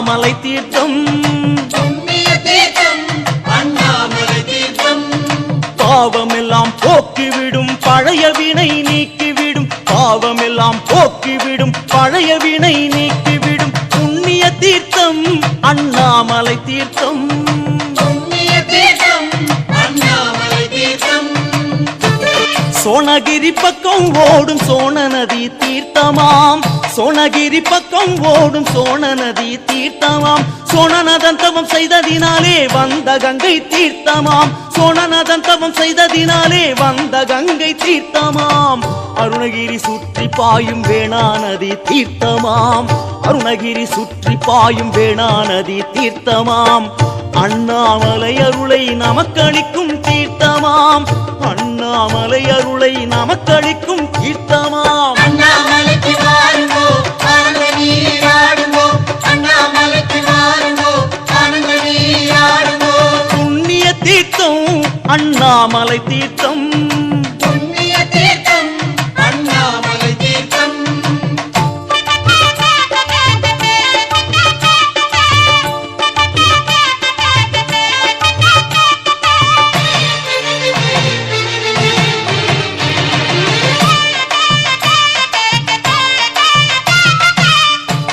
அண்ணாமலை தீர்த்தம். பாவமெல்லாம் போக்கிவிடும் பழைய வினை நீக்கிவிடும். பாவமெல்லாம் போக்கிவிடும் பழைய வினை நீக்கிவிடும். புண்ணிய தீர்த்தம் அண்ணாமலை தீர்த்தம். சோனகிரி பக்கம் ஓடும் சோன நதி தீர்த்தமாம். சோனகிரி பக்கம் ஓடும் சோன நதி தீர்த்தமாம். சோனநதன் தவம் செய்ததினாலே வந்த கங்கை தீர்த்தமாம். சோனநதன் தவம் செய்ததினாலே வந்த கங்கை தீர்த்தமாம். அருணகிரி சுற்றி பாயும் வேணா நதி தீர்த்தமாம். அருணகிரி சுற்றி பாயும் வேணா நதி தீர்த்தமாம். அண்ணாமலை அருளை நமக்களிக்கும் தீர்த்தமாம். அண்ணாமலை அருளை நமக்களிக்கும் தீர்த்தமாம். புண்ணிய தீர்த்தம் அண்ணாமலை தீர்த்தம்.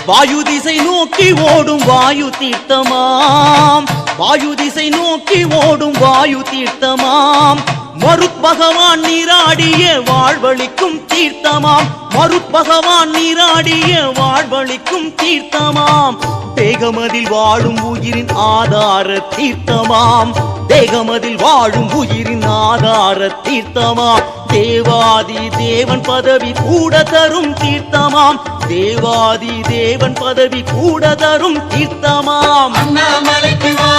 வாயு திசை நோக்கி ஓடும் வாயு தீர்த்தமாம். வாயு திசை நோக்கி ஓடும் வாயு தீர்த்தமாம். மருத் பகவான் நீராடிய வாழ்வழிக்கும் தீர்த்தமாம். மருத் பகவான் நீராடிய வாழ்வழிக்கும் தீர்த்தமாம். தேகமதில் வாழும் உயிரின் ஆதார தீர்த்தமாம். தேகமதில் வாழும் உயிரின் ஆதார தீர்த்தமாம். தேவாதி தேவன் பதவி கூட தரும் தீர்த்தமாம். தேவாதி தேவன் பதவி கூட தரும் தீர்த்தமாம் அண்ணாமலைக்கு வா.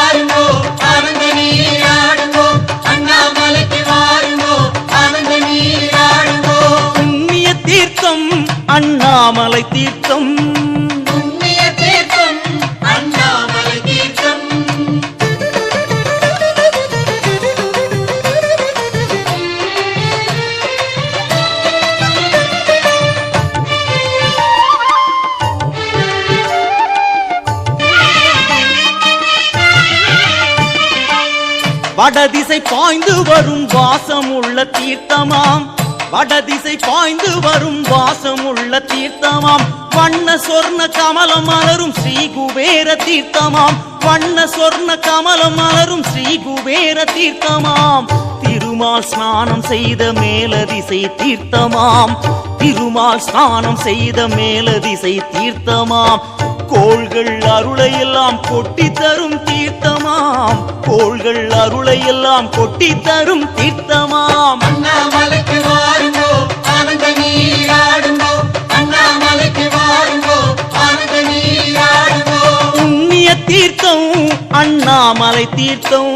வடதிசை பாய்ந்து வரும் வாசம் உள்ள தீர்த்தமாம். வடதிசை பாய்ந்து வரும் வாசம் உள்ள தீர்த்தமாம். வண்ண சொர்ண கமலம் மலரும் ஸ்ரீ குபேர தீர்த்தமாம். வண்ண சொர்ண கமலம் மலரும் ஸ்ரீ குபேர தீர்த்தமாம். திருமால் ஸ்நானம் செய்த மேலதிசை தீர்த்தமாம். திருமால் ஸ்நானம் செய்த மேலதிசை தீர்த்தமாம். கோள்கள் அருளை எல்லாம் கொட்டி தரும் தீர்த்தமாம். கோள்கள் அருளை எல்லாம் கொட்டி தரும் தீர்த்தமாம். அண்ணாமலைக்கு வாருங்கோ ஆனந்த நீராடுங்கோ அண்ணாமலைக்கு வாருங்கோ ஆனந்த நீராடுங்கோ புண்ணிய தீர்த்தம் அண்ணாமலை தீர்த்தம்.